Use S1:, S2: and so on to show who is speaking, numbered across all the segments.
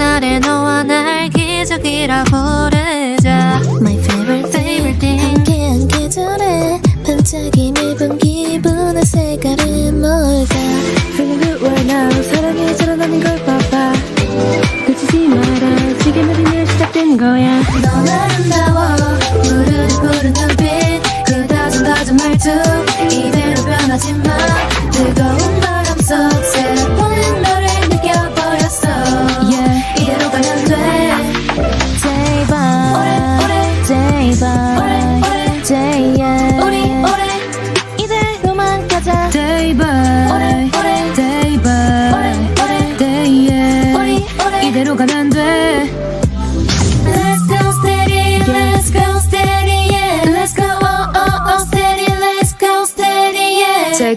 S1: 그날의 너와 날 기적이라 부르자.
S2: My favorite
S1: Favorite thing.
S2: 함께한 계절에 반짝임을 본 기분의 색깔은 뭘까?
S3: Feeling good right now 사랑에 자라나는 걸 봐봐. 그치지 마라. 지금 우리는 시작된 거야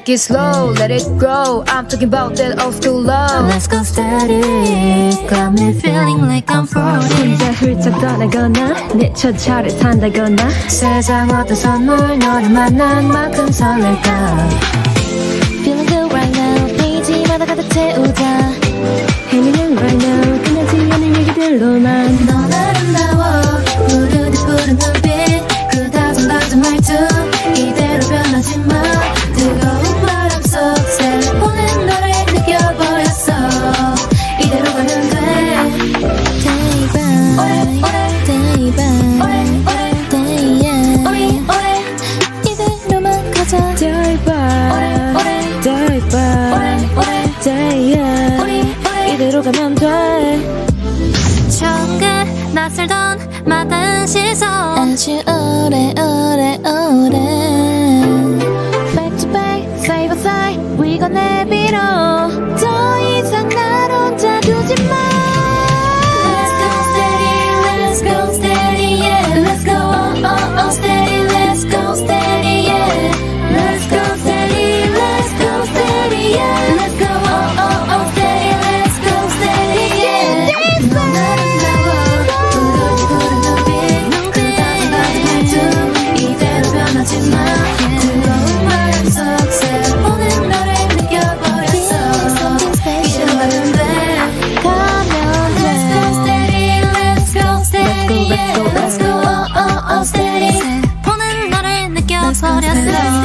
S3: Take it slow, let it grow I'm talking about that old school love
S1: Let's go steady, got me feeling like I'm floating.
S3: 혼자 훌쩍 떠나거나 내 첫 차를 탄다거나
S1: 세상 어떤 선물 너를 만난 만큼 설렐까? 오래.
S2: 이대로
S3: 가면 돼
S1: 처음 그 낯설던 마다은 시선
S2: 아주 오래 오래
S1: love.